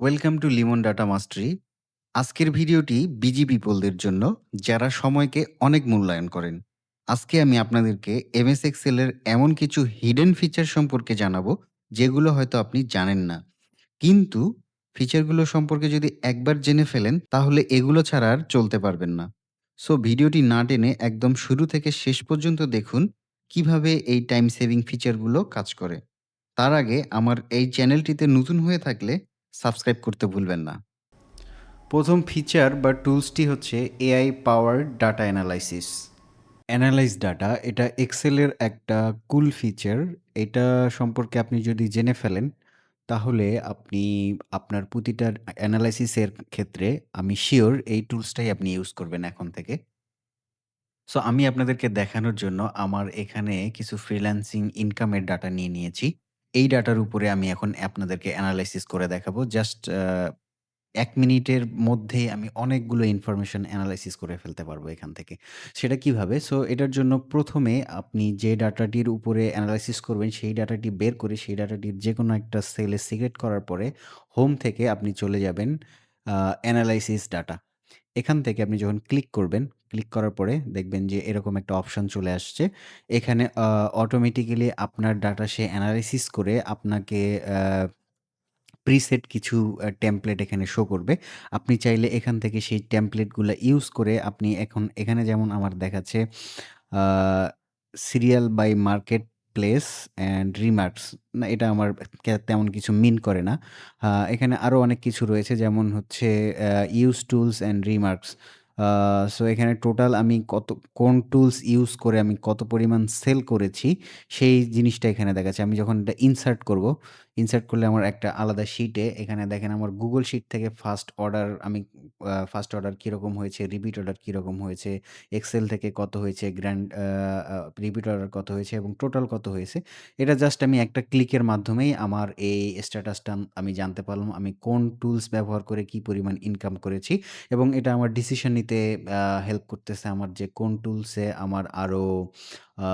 Welcome to Limon data মাস্টারি। আজকের ভিডিওটি busy পিপলদের জন্য, যারা সময়কে অনেক মূল্যায়ন করেন। আজকে আমি আপনাদেরকে এমএস এক্সেলের এমন কিছু হিডেন ফিচার সম্পর্কে জানাব, যেগুলো হয়তো আপনি জানেন না। কিন্তু ফিচারগুলো সম্পর্কে যদি একবার জেনে ফেলেন, তাহলে এগুলো ছাড়া আর চলতে পারবেন না। সো ভিডিওটি না টেনে একদম শুরু থেকে শেষ পর্যন্ত দেখুন, কীভাবে এই টাইম সেভিং ফিচারগুলো কাজ করে। তার আগে আমার এই চ্যানেলটিতে নতুন হয়ে থাকলে সাবস্ক্রাইব করতে ভুলবেন না। প্রথম ফিচার বা টুলসটি হচ্ছে AI power data analysis. Analyze data এটা এক্সেলের একটা কুল ফিচার। এটা সম্পর্কে আপনি যদি জেনে ফেলেন, তাহলে আপনি আপনার প্রতিটা অ্যানালাইসিসের ক্ষেত্রে আমি শিওর এই টুলসটাই আপনি ইউজ করবেন এখন থেকে। সো আমি আপনাদেরকে দেখানোর জন্য আমার এখানে কিছু ফ্রিল্যান্সিং ইনকামের ডাটা নিয়ে নিয়েছি। এই ডাটার উপরে আমি এখন আপনাদেরকে অ্যানালাইসিস করে দেখাবো। জাস্ট এক মিনিটের মধ্যেই আমি অনেকগুলো ইনফরমেশন অ্যানালাইসিস করে ফেলতে পারব এখান থেকে। সেটা কীভাবে? সো এটার জন্য প্রথমে আপনি যে ডাটাটির উপরে অ্যানালাইসিস করবেন সেই ডাটাটি বের করে সেই ডাটাটির যে কোনো একটা সেলে সিলেক্ট করার পরে হোম থেকে আপনি চলে যাবেন অ্যানালাইসিস ডাটা। এখান থেকে আপনি যখন ক্লিক করবেন, ক্লিক করার পরে দেখবেন যে এরকম একটা অপশন চলে আসছে। এখানে অটোমেটিক্যালি আপনার ডাটা সে এনালাইসিস করে আপনাকে প্রিসেট কিছু টেমপ্লেট এখানে শো করবে। আপনি চাইলে এখান থেকে সেই টেমপ্লেটগুলা ইউজ করে আপনি এখন, এখানে যেমন আমার দেখাচ্ছে serial buy market place and remarks না, এটা আমার তেমন কিছু মিন করে না। এখানে আরও অনেক কিছু রয়েছে যেমন হচ্ছে use tools and remarks. So এখানে টোটাল আমি কত কোন টুলস ইউজ করে আমি কত পরিমাণ সেল করেছি সেই জিনিসটা এখানে দেখাচ্ছে। আমি যখন এটা ইনসার্ট করব, ইনসার্ট করলে আমার একটা আলাদা শিটে এখানে দেখেন আমার গুগল শিট থেকে ফার্স্ট অর্ডার আমি ফার্স্ট অর্ডার কীরকম হয়েছে, রিপিট অর্ডার কীরকম হয়েছে, এক্সেল থেকে কত হয়েছে, গ্র্যান্ড রিপিট অর্ডার কত হয়েছে এবং টোটাল কত হয়েছে। এটা জাস্ট আমি একটা ক্লিকের মাধ্যমেই আমার এই স্ট্যাটাসটা আমি জানতে পারলাম। আমি কোন টুলস ব্যবহার করে কি পরিমাণ ইনকাম করেছি এবং এটা আমার ডিসিশন নিতে আ হেল্প করতেছে আমার যে কোন টুলসে আমার আরও আ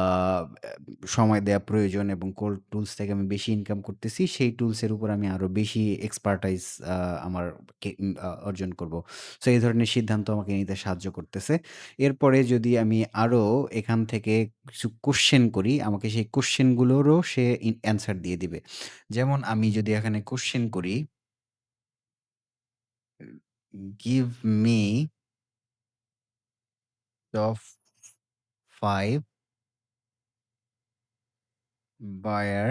সময় দেয়া প্রয়োজন এবং কোন টুলস থেকে আমি বেশি ইনকাম করতেছি সেই টুলসের উপর আমি আরও বেশি এক্সপার্টাইজ আমার অর্জন করব। সো এই ধরনের সিদ্ধান্ত আমাকে নিতে সাহায্য করতেছে। এরপরে যদি আমি আরও এখান থেকে কিছু কোয়েশ্চেন করি, আমাকে সেই কোয়েশ্চেন গুলোরও সে অ্যান্সার দিয়ে দিবে। যেমন আমি যদি এখানে কোয়েশ্চেন করি গিভ মি টপ 5 বায়ার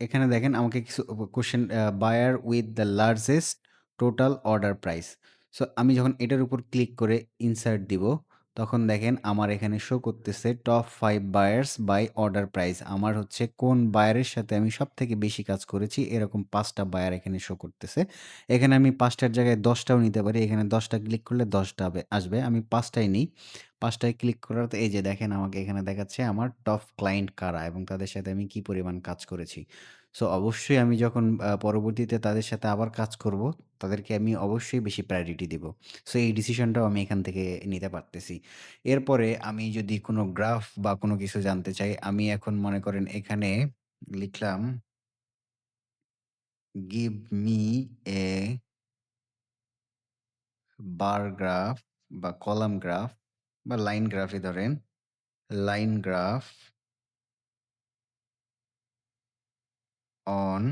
এখানে দেখেন আমাকে কিছু question buyer with the largest total order price. So আমি যখন এটার উপর ক্লিক করে ইনসার্ট দিব, তখন দেখেন আমার এখানে শো করতেছে top five buyers by order price. আমার হচ্ছে কোন বায়ারের সাথে আমি সব থেকে বেশি কাজ করেছি, এরকম পাঁচটা বায়ার এখানে শো করতেছে। এখানে আমি পাঁচটার জায়গায় দশটাও নিতে পারি। এখানে দশটা ক্লিক করলে ১০ টা আসবে। আমি পাঁচটাই নিই। পাঁচটায় ক্লিক করার এই যে দেখেন আমাকে এখানে দেখাচ্ছে আমার টপ ক্লায়েন্ট কারা এবং তাদের সাথে আমি কি পরিমাণ কাজ করেছি। সো অবশ্যই আমি যখন পরবর্তীতে তাদের সাথে আবার কাজ করব, তাদেরকে আমি অবশ্যই বেশি প্রায়োরিটি দিব। সো এই ডিসিশনটাও আমি এখান থেকে নিতে পারতেছি। এরপরে আমি যদি কোনো গ্রাফ বা কোনো কিছু জানতে চাই, আমি এখন মনে করেন এখানে লিখলাম give me a bar graph বা কলাম গ্রাফ বা লাইন গ্রাফই ধরেন। Line graph on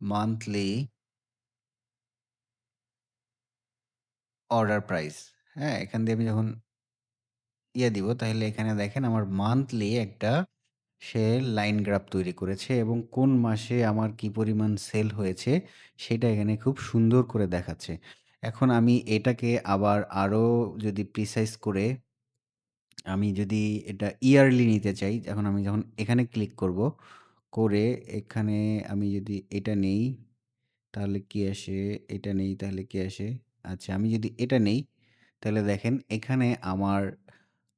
monthly order price. হ্যাঁ? এখান দিয়ে আমি যখন ইয়ে দিব, তাহলে এখানে দেখেন আমার মান্থলি একটা সে লাইন গ্রাফ তৈরি করেছে এবং কোন মাসে আমার কি পরিমাণ সেল হয়েছে সেটা এখানে খুব সুন্দর করে দেখাচ্ছে। এখন আমি এটাকে আবার আরও যদি প্রিসাইজ করে আমি যদি এটা ইয়ারলি নিতে চাই, এখন আমি যখন এখানে ক্লিক করব, করে এখানে আমি যদি এটা নেই, তাহলে কি আসে? এটা নেই তাহলে কি আসে? আচ্ছা আমি যদি এটা নেই, তাহলে দেখেন এখানে আমার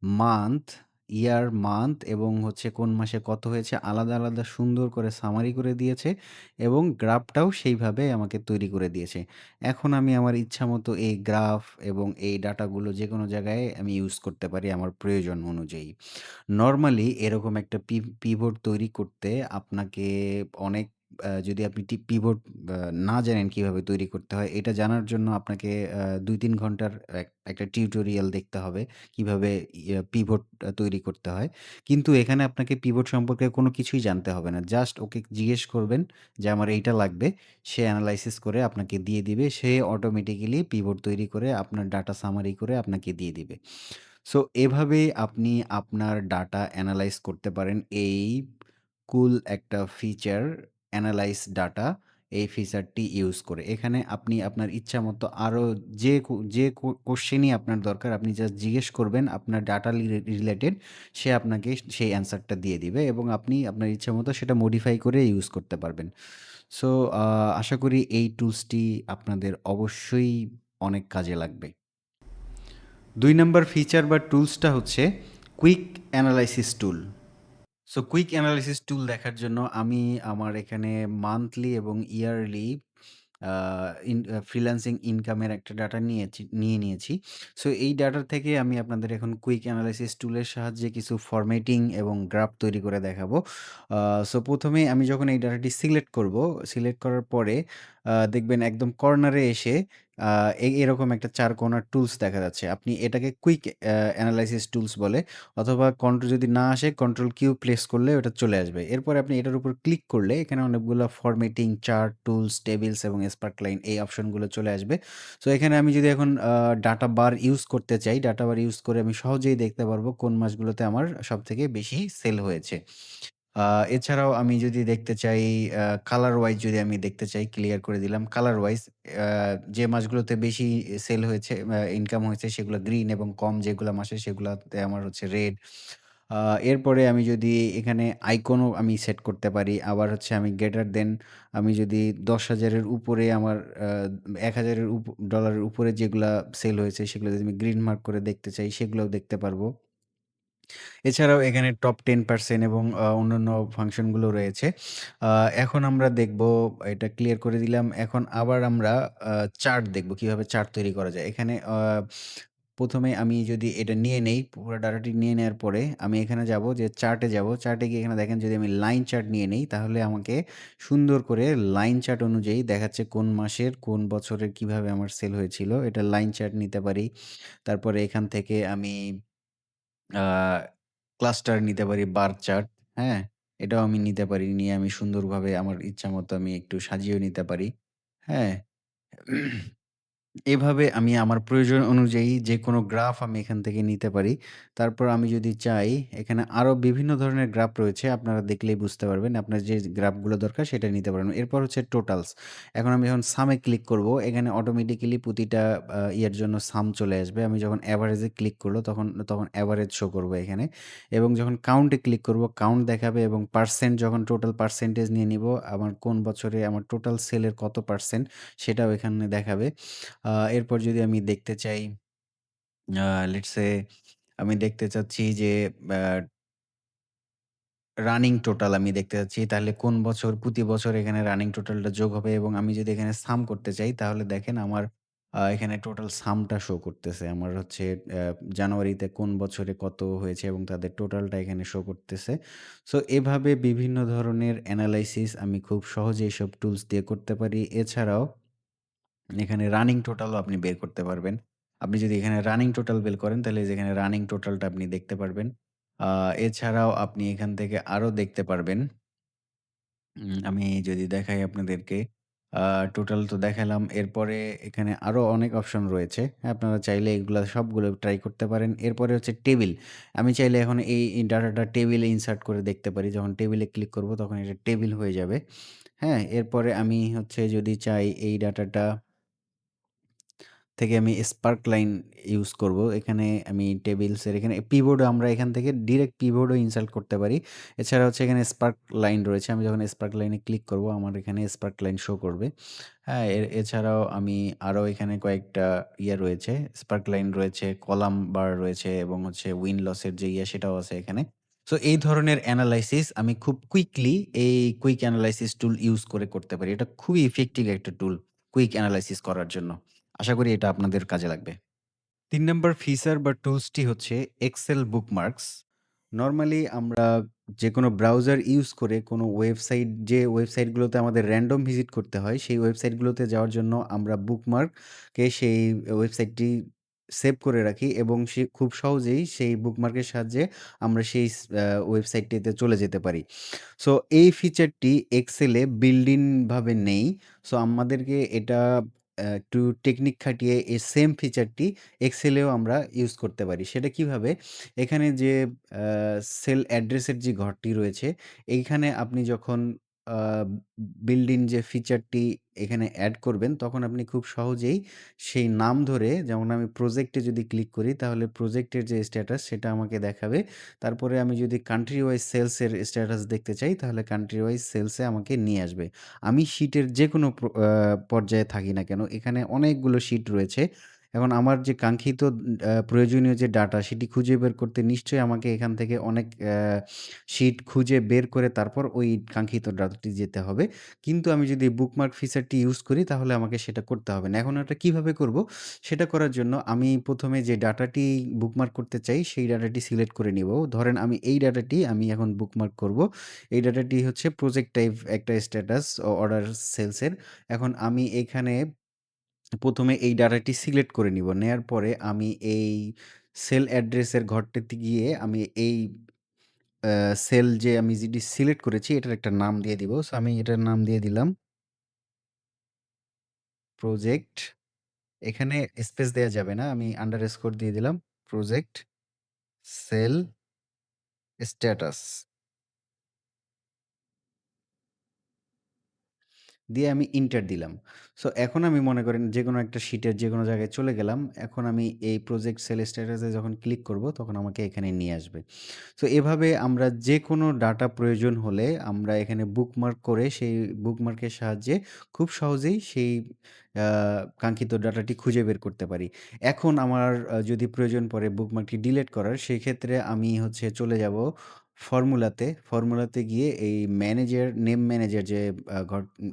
মান্থ ইয়ার, মান্থ এবং হচ্ছে কোন মাসে কত হয়েছে আলাদা, আলাদা সুন্দর করে সামারি করে দিয়েছে এবং গ্রাফটাও সেইভাবে আমাকে তৈরি করে দিয়েছে। এখন আমি আমার ইচ্ছা মতো এই গ্রাফ এবং এই ডাটাগুলো যে কোনো জায়গায় আমি ইউজ করতে পারি আমার প্রয়োজন অনুযায়ী। নর্মালি এরকম একটা পিভট তৈরি করতে আপনাকে অনেক যদি আপনি টি পিভট না জানেন কীভাবে তৈরি করতে হয়, এটা জানার জন্য আপনাকে আ ২-৩ ঘণ্টার এক একটা টিউটোরিয়াল দেখতে হবে। কীভাবে ইয়া পিভট তৈরি করতে হয়। কিন্তু এখানে আপনাকে পিভট সম্পর্কে কোনো কিছুই জানতে হবে না। জাস্ট ওকে জিজ্ঞেস করবেন যে, "আমার এইটা লাগবে।" সে এনালাইসিস করে আপনাকে দিয়ে দিবে। সে অটোমেটিক্যালি পিভট তৈরি করে আপনার ডাটা সামারি করে আপনাকে দিয়ে দিবে। সো এভাবেই আপনি আপনার ডাটা এনালাইজ করতে পারেন এই কুল একটা ফিচার এনালাইজ ডাটা এই ফিচারটি ইউজ করে। এখানে আপনি আপনার ইচ্ছা মতো আরও যে যে কো কোয়েশ্চেনই আপনার দরকার, আপনি জাস্ট জিজ্ঞেস করবেন, আপনার ডাটা রিলেটেড সে আপনাকে সেই অ্যান্সারটা দিয়ে দিবে এবং আপনি আপনার ইচ্ছা মতো সেটা মডিফাই করে ইউজ করতে পারবেন। সো আশা করি এই টুলসটি আপনাদের অবশ্যই অনেক কাজে লাগবে। দুই নম্বর ফিচার বা টুলসটা হচ্ছে quick analysis tool. So quick analysis tool দেখার জন্য আমি আমার এখানে মান্থলি এবং ইয়ারলি ইন ফ্রিল্যান্সিং ইনকামের একটা ডাটা নিয়েছি নিয়ে নিয়েছি। সো এই ডাটা থেকে আমি আপনাদের এখন কুইক অ্যানালাইসিস টুলের সাহায্যে কিছু ফরম্যাটিং এবং গ্রাফ তৈরি করে দেখাবো। সো প্রথমে আমি যখন এই ডাটাটি সিলেক্ট করব, সিলেক্ট করার পরে দেখবেন একদম কর্নারে এসে আ এ এরকম একটা ৪ কোণার টুলস দেখা যাচ্ছে। আপনি এটাকে কুইক অ্যা অ্যানালাইসিস টুলস বলে অথবা কন্ট্রো যদি না আসে কন্ট্রোল কিউ প্লেস করলে ওটা চলে আসবে। এরপরে আপনি এটার উপর ক্লিক করলে এখানে অনেকগুলা ফরম্যাটিং, চার্ট, টুলস, টেবিলস এবং স্পার্কলাইন এই অপশনগুলো চলে আসবে। সো এখানে আমি যদি এখন ডাটা বার ইউজ করতে চাই, ডাটা বার ইউজ করে আমি সহজেই দেখতে পারব কোন মাসগুলোতে আমার সবথেকে বেশি সেল হয়েছে। এছাড়াও আমি যদি দেখতে চাই কালার ওয়াইজ যদি আমি দেখতে চাই ক্লিয়ার করে দিলাম। কালার ওয়াইজ যে মাসগুলোতে বেশি সেল হয়েছে ইনকাম হয়েছে সেগুলো গ্রিন এবং কম যেগুলা মাসে সেগুলাতে আমার হচ্ছে রেড। এরপরে আমি যদি এখানে আইকনও আমি সেট করতে পারি। আবার হচ্ছে আমি গ্রেটার দেন আমি যদি ১০,০০০ এর উপরে আমার ১,০০০ এর উপ ডলারের উপরে যেগুলা সেল হয়েছে সেগুলো যদি আমি গ্রিন মার্ক করে দেখতে চাই সেগুলোও দেখতে পারব। এছাড়াও এখানে টপ 10% এবং আ অন্যান্য ফাংশনগুলো রয়েছে। এখন আমরা দেখব এটা ক্লিয়ার করে দিলাম। এখন আবার আমরা চার্ট দেখব কীভাবে চার্ট তৈরি করা যায়। এখানে আ ১ম এ আমি যদি এটা নিয়ে নেই, পুরো ডাটাটি নিয়ে নেয়ার পরে আমি এখানে যাব যে চার্টে যাব। চার্টে গিয়ে এখানে দেখেন যদি আমি লাইন চার্ট নিয়ে নেই তাহলে আমাকে সুন্দর করে লাইন চার্ট অনুযায়ী দেখাচ্ছে কোন মাসের, কোন বছরের কীভাবে আমার সেল হয়েছিল। এটা লাইন চার্ট নিতে পারি। তারপরে এখান থেকে আমি ক্লাস্টার নিতে পারি, বার চার্ট, হ্যাঁ? এটাও আমি নিতে পারি। নিয়ে আমি সুন্দরভাবে আমার ইচ্ছা মতো আমি একটু সাজিয়েও নিতে পারি। হ্যাঁ? এভাবে আমি আমার প্রয়োজন অনুযায়ী যেকোনো গ্রাফ আমি এখান থেকে নিতে পারি। তারপর আমি যদি চাই এখানে আরও বিভিন্ন ধরনের গ্রাফ রয়েছে। আপনারা দেখলেই বুঝতে পারবেন। আপনার যে গ্রাফগুলো দরকার সেটা নিতে পারেন। এরপর হচ্ছে টোটালস। এখন আমি যখন সামে ক্লিক করব, এখানে অটোমেটিক্যালি প্রতিটা ইয়ের জন্য সাম চলে আসবে। আমি যখন এ ক্লিক করব তখন তখন এভারেজ শো করবে এখানে। এবং যখন কাউন্টে ক্লিক করব কাউন্ট দেখাবে এবং পার্সেন্ট যখন টোটাল পার্সেন্টেজ নিয়ে নিব, আমার কোন বছরে আমার টোটাল সেলের কত পার্সেন্ট সেটাও এখানে দেখাবে। এরপর যদি আমি দেখতে চাই লেটস আমি দেখতে চাচ্ছি যে রানিং টোটাল আমি দেখতে চাচ্ছি। তাহলে কোন বছর, প্রতি বছর এখানে রানিং টোটালটা যোগ হবে এবং আমি যদি এখানে সাম করতে চাই, তাহলে দেখেন আমার এখানে টোটাল সামটা শো করতেছে। আমার হচ্ছে জানুয়ারিতে কোন বছরে কত হয়েছে এবং তাদের টোটালটা এখানে শো করতেছে। সো এভাবে বিভিন্ন ধরনের এনালাইসিস আমি খুব সহজে এসব টুলস দিয়ে করতে পারি। এছাড়াও এখানে রানিং টোটালও আপনি বের করতে পারবেন। আপনি যদি এখানে রানিং টোটাল বের করেন তাহলে যেখানে রানিং টোটালটা আপনি দেখতে পারবেন। এছাড়াও আপনি এখান থেকে আরও দেখতে পারবেন আমি যদি দেখাই আপনাদেরকে, টোটাল তো দেখালাম। এরপরে এখানে আরও অনেক অপশন রয়েছে। আপনারা চাইলে এগুলা সবগুলো ট্রাই করতে পারেন। এরপরে হচ্ছে টেবিল। আমি চাইলে এখন এই ডাটাটা টেবিলে ইনসার্ট করে দেখতে পারি। যখন টেবিলে ক্লিক করব তখন এটা টেবিল হয়ে যাবে। হ্যাঁ? এরপরে আমি হচ্ছে যদি চাই এই ডাটাটা থেকে আমি স্পার্ক লাইন ইউজ করব। এখানে আমি টেবিলসের এখানে পিভটও আমরা এখান থেকে ডিরেক্ট পিভটও ইনসাল্ট করতে পারি। এছাড়া হচ্ছে এখানে স্পার্ক লাইন রয়েছে। আমি যখন স্পার্ক লাইনে ক্লিক করব আমার এখানে স্পার্ক লাইন শো করবে। হ্যাঁ, এছাড়াও আমি আরও এখানে কয়েকটা ইয়ে রয়েছে, স্পার্ক লাইন রয়েছে, কলাম বার রয়েছে এবং হচ্ছে উইন লসের যে ইয়ে সেটাও আছে এখানে। সো এই ধরনের অ্যানালাইসিস আমি খুব কুইকলি এই কুইক অ্যানালাইসিস টুল ইউজ করে করতে পারি। এটা খুবই ইফেক্টিভ একটা টুল কুইক অ্যানালাইসিস করার জন্য। আশা করি এটা আপনাদের কাজে লাগবে। তিন নম্বর ফিচার বা টুলসটি হচ্ছে এক্সেল বুকমার্কস। নর্মালি আমরা যে কোনো ব্রাউজার ইউজ করে কোনো ওয়েবসাইট যে ওয়েবসাইটগুলোতে আমাদের র‍্যান্ডম ভিজিট করতে হয়, সেই ওয়েবসাইটগুলোতে যাওয়ার জন্য আমরা বুকমার্ককে সেই ওয়েবসাইটটি সেভ করে রাখি এবং সে খুব সহজেই সেই বুকমার্কের সাহায্যে আমরা সেই ওয়েবসাইটটিতে চলে যেতে পারি। সো এই ফিচারটি এক্সেলে বিল্ড ইন নেই। সো আমাদেরকে এটা একটু টেকনিক খাটিয়ে এই সেম ফিচারটি এক্সেলেও আমরা ইউজ করতে পারি। সেটা কীভাবে? এখানে যে সেল অ্যাড্রেসের যে ঘরটি রয়েছে, এইখানে আপনি যখন বিল্ড ইন যে ফিচারটি এখানে অ্যাড করবেন, তখন আপনি খুব সহজেই সেই নাম ধরে যেমন আমি প্রজেক্টে যদি ক্লিক করি, তাহলে প্রজেক্টের যে স্ট্যাটাস সেটা আমাকে দেখাবে। তারপরে আমি যদি কান্ট্রি ওয়াইজ সেলসের স্ট্যাটাস দেখতে চাই, তাহলে কান্ট্রি ওয়াইজ সেলসে আমাকে নিয়ে আসবে। আমি শিটের যেকোনো প্র আ পর্যায়ে থাকি না কেন, এখানে অনেকগুলো শিট রয়েছে। এখন আমার যে কাঙ্ক্ষিত প্রয়োজনীয় যে ডাটা সেটি খুঁজে বের করতে নিশ্চয়ই আমাকে এখান থেকে অনেক শিট খুঁজে বের করে তারপর ওই কাঙ্ক্ষিত ডাটাটি যেতে হবে। কিন্তু আমি যদি বুকমার্ক ফিচারটি ইউজ করি তাহলে আমাকে সেটা করতে হবে না। এখন ওটা কীভাবে করব? সেটা করার জন্য আমি ১ম এ যে ডাটাটি বুকমার্ক করতে চাই সেই ডাটাটি সিলেক্ট করে নিব। ধরেন আমি এই ডাটাটি আমি এখন বুকমার্ক করব। এই ডাটাটি হচ্ছে প্রজেক্ট টাইপ একটা স্ট্যাটাস অর্ডার সেলসের। এখন আমি এখানে ১ম এ এই ডাটাটি সিলেক্ট করে নিব। নেয়ার পরে আমি এই সেল অ্যাড্রেসের ঘরটাতে গিয়ে আমি এই সেল যে আমি যেটি সিলেক্ট করেছি এটার একটা নাম দিয়ে দিব। সো আমি এটার নাম দিয়ে দিলাম প্রজেক্ট। এখানে স্পেস দেয়া যাবে না। আমি আন্ডারস্কোর দিয়ে দিলাম। Project sale status. দিয়ে আমি ইন্টার দিলাম। সো এখন আমি মনে করেন যেকোনো একটা শিটের যেকোনো জায়গায় চলে গেলাম। এখন আমি এই প্রজেক্ট সেল স্ট্যাটাসে যখন ক্লিক করব, তখন আমাকে এখানে নিয়ে আসবে। সো এভাবে আমরা যেকোনো ডাটা প্রয়োজন হলে আমরা এখানে বুকমার্ক করে সেই বুকমার্কের সাহায্যে খুব সহজেই সেই কাঙ্ক্ষিত ডাটাটি খুঁজে বের করতে পারি। এখন আমার যদি প্রয়োজন পড়ে বুকমার্কটি ডিলিট করার, সেক্ষেত্রে আমি হচ্ছে চলে যাব ফর্মুলাতে। ফর্মুলাতে গিয়ে এই ম্যানেজার নেম ম্যানেজার যে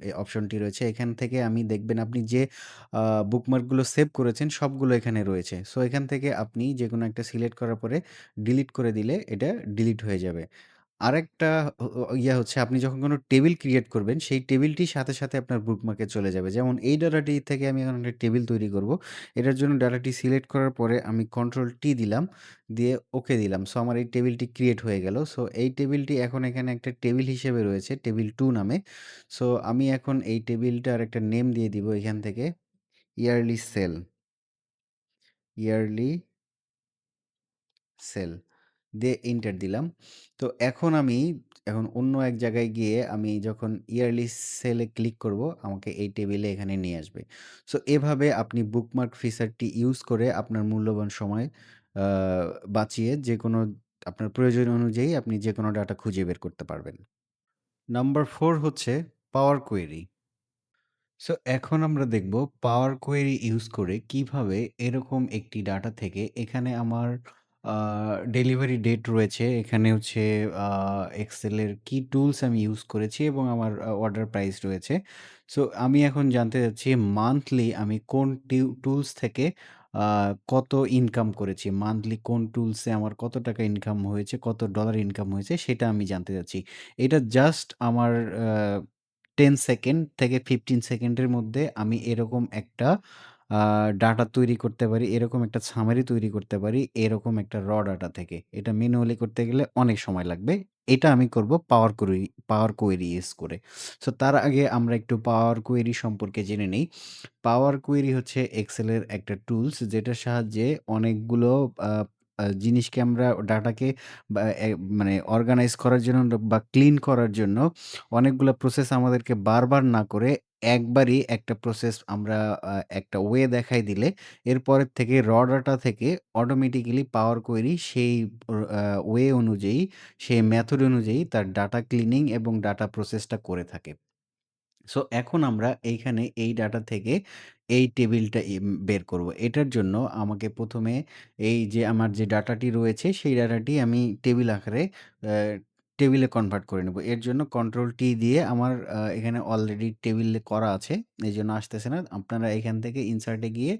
এ অপশনটি রয়েছে, এখান থেকে আমি দেখবেন আপনি যে বুকমার্কগুলো সেভ করেছেন, সবগুলো এখানে রয়েছে। সো এখান থেকে আপনি যে কোনো একটা সিলেক্ট করার পরে ডিলিট করে দিলে এটা ডিলিট হয়ে যাবে। আরেকটা ও ইয়া হচ্ছে আপনি যখন কোনো টেবিল ক্রিয়েট করবেন সেই টেবিলটির সাথে, সাথে আপনার বুকমার্কে চলে যাবে। যেমন এই ডাটাটি থেকে আমি এখন একটা টেবিল তৈরি করব। এটার জন্য ডাটাটি সিলেক্ট করার পরে আমি কন্ট্রোল টি দিলাম, দিয়ে ওকে দিলাম। সো আমার এই টেবিলটি ক্রিয়েট হয়ে গেল। সো এই টেবিলটি এখন এখানে একটা টেবিল হিসেবে রয়েছে টেবিল 2 নামে। সো আমি এখন এই টেবিলটার একটা নেম দিয়ে দিব এখান থেকে ইয়ারলি সেল। Yearly sale. দিয়ে এন্টার দিলাম। তো এখন আমি এখন অন্য এক জায়গায় গিয়ে আমি যখন ইয়ারলি সেলে ক্লিক করব, আমাকে এই টেবিলে এখানে নিয়ে আসবে। সো এভাবে আপনি বুকমার্ক ফিচারটি ইউজ করে আপনার মূল্যবান সময় বাঁচিয়ে যে কোনো আপনার প্রয়োজন অনুযায়ী আপনি যে কোনো ডাটা খুঁজে বের করতে পারবেন। নাম্বার ফোর হচ্ছে পাওয়ার কোয়েরি। সো এখন আমরা দেখব পাওয়ার কোয়েরি ইউজ করে কীভাবে এরকম একটি ডাটা থেকে এখানে আমার ডেলিভারি ডেট রয়েছে। এখানে হচ্ছে এক্সেলের কি টুলস আমি ইউজ করেছি এবং আমার অর্ডার প্রাইস রয়েছে। সো আমি এখন জানতে চাচ্ছি মান্থলি আমি কোন টুলস থেকে কত ইনকাম করেছি। মান্থলি কোন টুলসে আমার কত টাকা ইনকাম হয়েছে, কত ডলার ইনকাম হয়েছে সেটা আমি জানতে চাচ্ছি। এটা জাস্ট আমার 10 সেকেন্ড থেকে 15 সেকেন্ডের মধ্যে আমি এরকম একটা ডাটা তৈরি করতে পারি। এরকম একটা সামারি তৈরি করতে পারি। এরকম একটা র ডাটা থেকে। এটা ম্যানুয়ালি করতে গেলে অনেক সময় লাগবে। এটা আমি করব power query power query use করে। সো তার আগে আমরা একটু পাওয়ার কোয়েরি সম্পর্কে জেনে নেই। পাওয়ার কোয়েরি হচ্ছে এক্সেলের একটা টুলস যেটার সাহায্যে অনেকগুলো জিনিসকে আমরা ডাটাকে মানে অর্গানাইজ করার জন্য বা ক্লিন করার জন্য অনেকগুলা প্রসেস আমাদেরকে বারবার না করে একবারই একটা প্রসেস আমরা একটা ওয়ে দেখাই দিলে এরপরের থেকে র ডাটা থেকে অটোমেটিক্যালি পাওয়ার কোয়েরি সেই ওয়ে অনুযায়ী, সেই মেথড অনুযায়ী তার ডাটা ক্লিনিং এবং ডাটা প্রসেসটা করে থাকে। সো এখন আমরা এইখানে এই ডাটা থেকে এই টেবিলটা বের করব। এটার জন্য আমাকে ১ম এ এই যে আমার যে ডাটাটি রয়েছে সেই ডাটাটি আমি টেবিল আকারে টেবিলে কনভার্ট করে নেব। এর জন্য কন্ট্রোল টি দিয়ে আমার এখানে অলরেডি টেবিলে করা আছে। এজন্য আসতেছে না। আপনারা এখান থেকে ইনসার্ট গিয়ে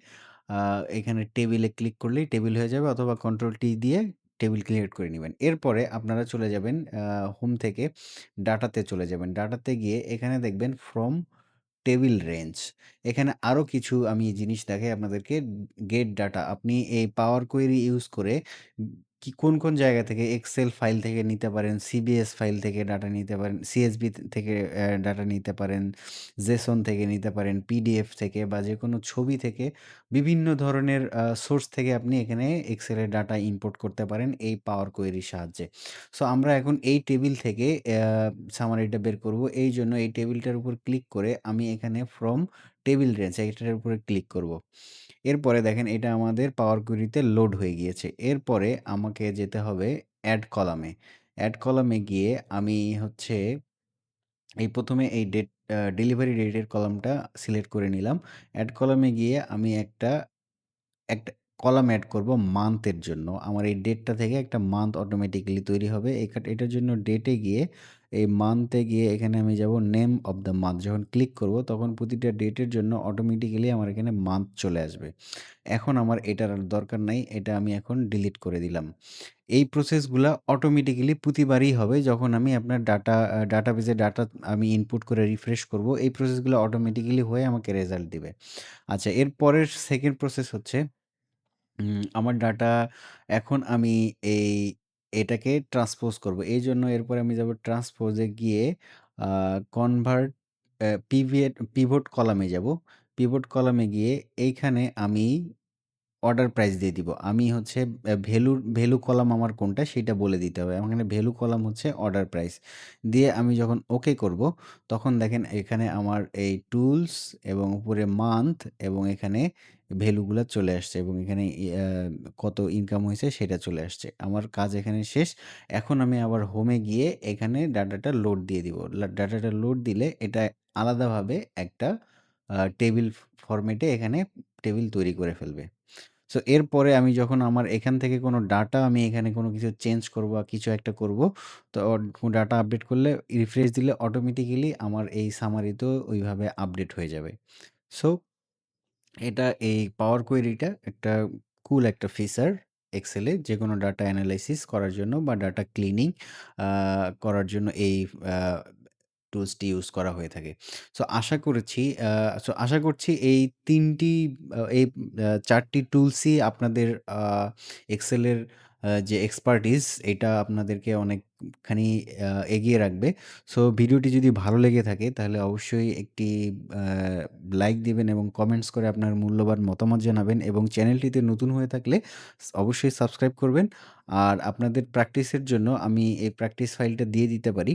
এখানে টেবিলে ক্লিক করলেই টেবিল হয়ে যাবে অথবা কন্ট্রোল টি দিয়ে টেবিল ক্রিয়েট করে নিবেন। এরপরে আপনারা চলে যাবেন হোম থেকে ডাটাতে চলে যাবেন। ডাটাতে গিয়ে এখানে দেখবেন ফ্রম টেবিল রেঞ্জ। এখানে আরও কিছু আমি জিনিস দেখাই আপনাদেরকে। গেট ডাটা আপনি এই পাওয়ার কোয়েরি ইউজ করে কি কোন, কোন জায়গা থেকে এক্সেল ফাইল থেকে নিতে পারেন, সিবিএস ফাইল থেকে ডাটা নিতে পারেন, সিএসবি থেকে ডাটা নিতে পারেন, জেসন থেকে নিতে পারেন, পিডিএফ থেকে বা যেকোনো ছবি থেকে বিভিন্ন ধরনের সোর্স থেকে আপনি এখানে এক্সেলের ডাটা ইম্পোর্ট করতে পারেন এই পাওয়ার কোয়েরির সাহায্যে। সো আমরা এখন এই টেবিল থেকে সামারিটা বের করব। এইজন্য এই টেবিলটার উপর ক্লিক করে আমি এখানে ফ্রম টেবিল রেঞ্জ এইটার উপরে ক্লিক করব। এরপরে দেখেন এটা আমাদের পাওয়ার কোয়েরিতে লোড হয়ে গিয়েছে। এরপরে আমাকে যেতে হবে অ্যাড কলামে। অ্যাড কলামে গিয়ে আমি হচ্ছে এই ১ম এ এই ডেট ডেলিভারি ডেটের কলামটা সিলেক্ট করে নিলাম। অ্যাড কলামে গিয়ে আমি একটা একটা কলাম অ্যাড করব মান্থ এর জন্য। আমার এই ডেটটা থেকে একটা মান্থ অটোমেটিক্যালি তৈরি হবে। এটার জন্য ডেটে গিয়ে এই মান্থে গিয়ে এখানে আমি যাব নেম অফ দ্য মান্থ। যখন ক্লিক করব, তখন প্রতিটা ডেটের জন্য অটোমেটিক্যালি আমার এখানে মান্থ চলে আসবে। এখন আমার এটার দরকার নাই। এটা আমি এখন ডিলিট করে দিলাম। এই প্রসেসগুলা অটোমেটিক্যালি প্রতিবারই হবে যখন আমি আপনার ডাটা ডাটাবেজে ডাটা আমি ইনপুট করে রিফ্রেশ করব। এই প্রসেসগুলো অটোমেটিক্যালি হয়ে আমাকে রেজাল্ট দিবে। আচ্ছা এর পরের 2nd প্রসেস হচ্ছে আমার ডাটা এখন আমি এই এটাকে ট্রান্সপোজ করব। এইজন্য এরপরে আমি যাব ট্রান্সপোজ গিয়ে কনভার্ট অ্যা পিভিয়েট পিভট কলামে যাব। পিভট কলামে গিয়ে এইখানে আমি অর্ডার প্রাইস দিয়ে দিব। আমি হচ্ছে অ্যা ভ্যালুর ভ্যালু কলাম আমার কোনটা সেটা বলে দিতে হবে। আমার এখানে ভ্যালু কলাম হচ্ছে অর্ডার প্রাইস। দিয়ে আমি যখন ওকে করব, তখন দেখেন এখানে আমার এই টুলস এবং উপরে মান্থ এবং এখানে ভ্যালুগুলা চলে আসছে এবং এখানে কত ইনকাম হয়েছে সেটা চলে আসছে। আমার কাজ এখানে শেষ। এখন আমি আবার হোমে গিয়ে এখানে ডাটাটা লোড দিয়ে দিব। ডাটাটা লোড দিলে এটা আলাদাভাবে একটা টেবিল ফ ফরমেটে এখানে টেবিল তৈরি করে ফেলবে। সো এরপরে আমি যখন আমার এখান থেকে কোনো ডাটা আমি এখানে কোনো কিছু চেঞ্জ করব বা কিছু একটা করব, তো ডাটা আপডেট করলে রিফ্রেশ দিলে অটোমেটিক্যালি আমার এই সামারিতেও ওইভাবে আপডেট হয়ে যাবে। সো এটা এই পাওয়ার কোয়েরিটা একটা কুল একটা ফিচার এক্সেলে যেকোনো ডাটা এনালাইসিস করার জন্য বা ডাটা ক্লিনিং করার জন্য এই টুলসটি ইউজ করা হয়ে থাকে। সো আশা করেছি সো আশা করছি এই ৩ টি আ, এই, আ ৪ টি টুলসই আপনাদের এক্সেলের যে এক্সপার্টিস এটা আপনাদেরকে আ, এগিয়ে রাখবে। সো, ভিডিওটি যদি ভালো লেগে থাকে, তাহলে অবশ্যই একটি লাইক দিবেন এবং কমেন্টস করে আপনার মূল্যবান মতামত জানাবেন এবং চ্যানেলটিতে নতুন হয়ে থাকলে অবশ্যই সাবস্ক্রাইব করবেন। আর আপনাদের প্র্যাকটিসের জন্য আমি এই প্র্যাকটিস ফাইলটা দিয়ে দিতে পারি।